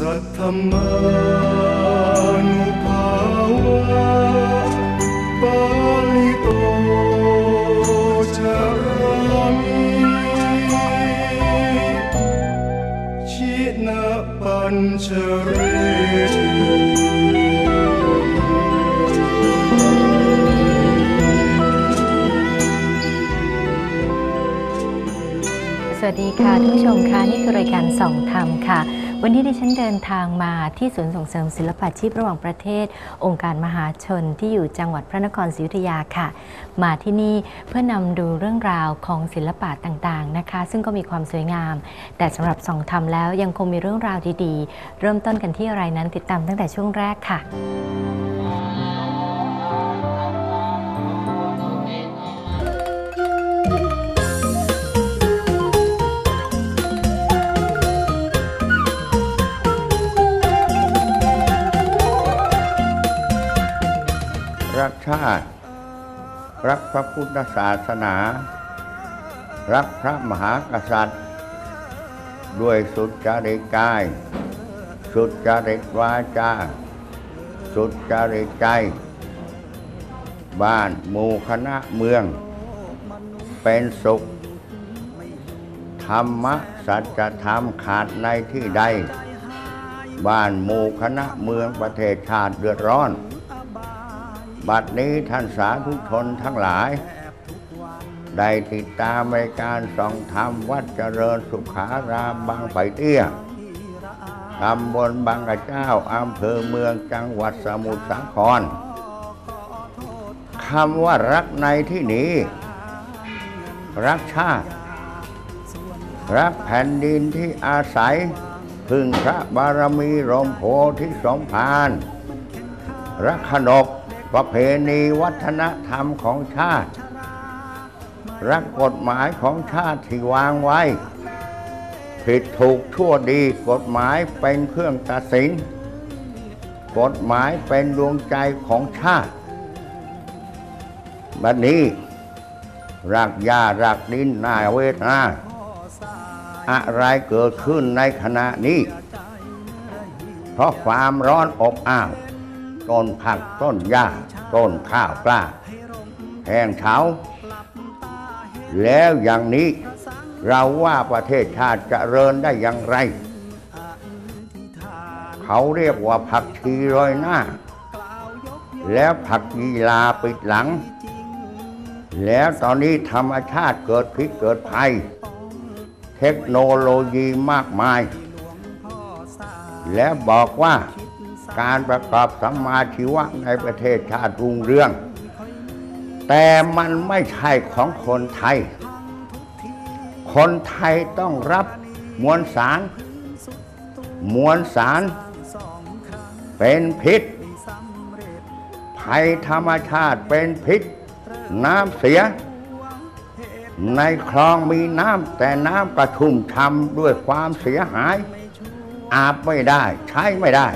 สัทธมานุภาวะปาลิโตจารามิชินะปัญชเรติสวัสดีค่ะท่านผู้ชมค่ะนี่คือรายการส่องธรรมค่ะ วันนี้ดิฉันเดินทางมาที่ศูนย์ส่งเสริมศิลปาชีพระหว่างประเทศ องค์การมหาชนที่อยู่จังหวัดพระนครศรีอยุธยาค่ะ มาที่นี่เพื่อนำดูเรื่องราวของศิลปะต่างๆนะคะ ซึ่งก็มีความสวยงาม แต่สำหรับส่องทำแล้วยังคงมีเรื่องราวดีๆ เริ่มต้นกันที่อะไรนั้นติดตามตั้งแต่ช่วงแรกค่ะ รักชารักพระพุทธศาสนา รักพระมหากษัตริย์ ด้วยสุดจริตกาย สุดจริตวาจา สุดจริตใจ บ้านหมู่คณะเมือง เป็นสุข ธรรมะสัจธรรมขาดในที่ใด บ้านหมู่คณะเมืองประเทศชาติเดือดร้อน บัดนี้ท่านสาธุชนทั้งหลาย ได้ติดตามรายการส่องธรรมวัดเจริญสุขารามบางไผ่เตี้ยตำบลบางกระเจ้าอำเภอเมืองจังหวัดสมุทรสาครคำว่ารักในที่นี้ รักชาติ รักแผ่นดินที่อาศัย พึ่งพระบารมีรมโพธิสมภารรักขนบ ประเพณีวัฒนธรรมของชาติ รักกฎหมายของชาติที่วางไว้ ผิดถูกชั่วดีกฎหมายเป็นเครื่องตัดสิน กฎหมายเป็นดวงใจของชาติบัดนี้รักยารักดินน่าเวทนาอะไรเกิดขึ้นในขณะนี้ เพราะความร้อนอบอ้าว ต้นผักต้นหญ้าต้นข้าวกล้าแห้งเฉาแล้วอย่างนี้เราว่าประเทศชาติจะเริญได้อย่างไร เขาเรียกว่าผักชีโรยหน้า แล้วผักกีลาปิดหลัง แล้วตอนนี้ธรรมชาติเกิดพิษเกิดภัย เทคโนโลยีมากมาย แล้วบอกว่า การประกอบสัมมาชีวะในประเทศชาติรุ่งเรือง แต่มันไม่ใช่ของคนไทย คนไทยต้องรับมวลสาร มวลสาร เป็นพิษ ภัยธรรมชาติเป็นพิษ น้ำเสีย ในคลองมีน้ำแต่น้ำกระชุ่มชำด้วยความเสียหายอาบไม่ได้ ใช้ไม่ได้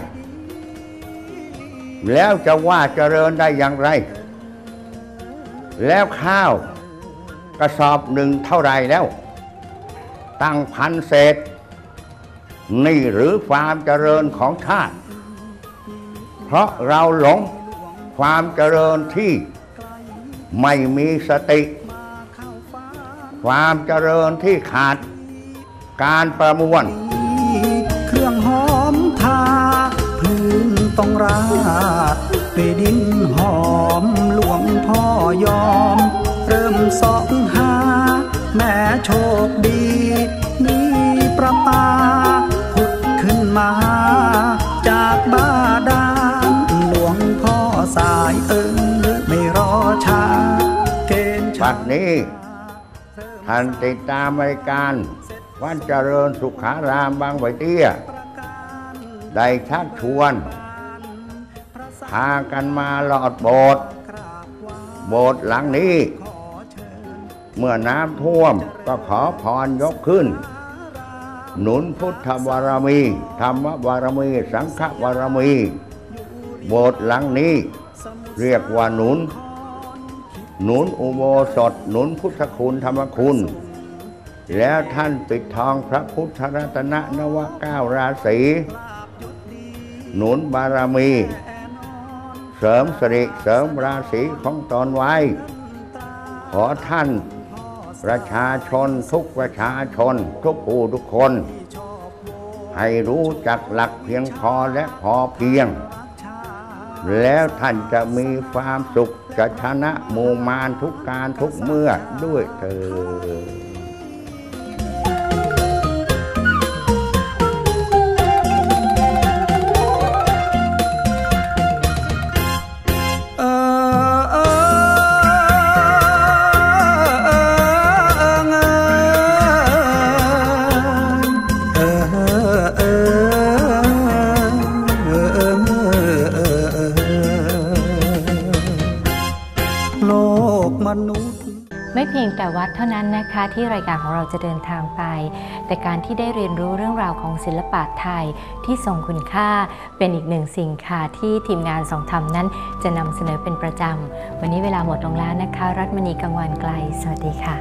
แล้วจะว่าเจริญได้อย่างไร แล้วข้าวกระสอบหนึ่งเท่าไรแล้ว ตั้งพันเศษ นี่หรือความเจริญของชาติ เพราะเราหลงความเจริญที่ไม่มีสติ ความเจริญที่ขาดการประมวล ต้องราดด้วยดินหอมหลวงพ่อยอม เริ่มสองหา แม่โชคดี มีประปาผุดขึ้นมา จากบ้าดาลหลวงพ่อสายเอิงไม่รอช้าเกณฑ์บัดนี้ท่านติดตามรายการวัดเจริญสุขารามบางไผ่เตี้ย ได้ชักชวน พากันมาหลอดโบสถ์โบสถ์หลังนี้ เมื่อน้ำท่วมก็ขอพรยกขึ้น หนุนพุทธบารมี ธรรมบารมี สังฆบารมี โบสถ์หลังนี้ เรียกว่าหนุน หนุนอุโบสถ หนุนพุทธคุณธรรมคุณแล้วท่านปิดทองพระพุทธรัตนนวเก้าราศีหนุนบารมี เสริมสิริเสริมราศีของตนไว้ ขอท่านประชาชนทุกประชาชนทุกผู้ทุกคน ให้รู้จักหลักเพียงพอและพอเพียง แล้วท่านจะมีความสุขจะชนะมูมารทุกการทุกเมื่อด้วยเธอ นุษย์ ไม่เพียงแต่วัดเท่านั้นนะคะที่รายการของเราจะเดินทางไป แต่การที่ได้เรียนรู้เรื่องราวของศิลปะไทยที่ทรงคุณค่าเป็นอีกหนึ่งสิ่งค่ะที่ทีมงานสองธรรมนั้น จะนำเสนอเป็นประจำ วันนี้เวลาหมดลงแล้วนะคะ รัตมณีกังวานไกล สวัสดีค่ะ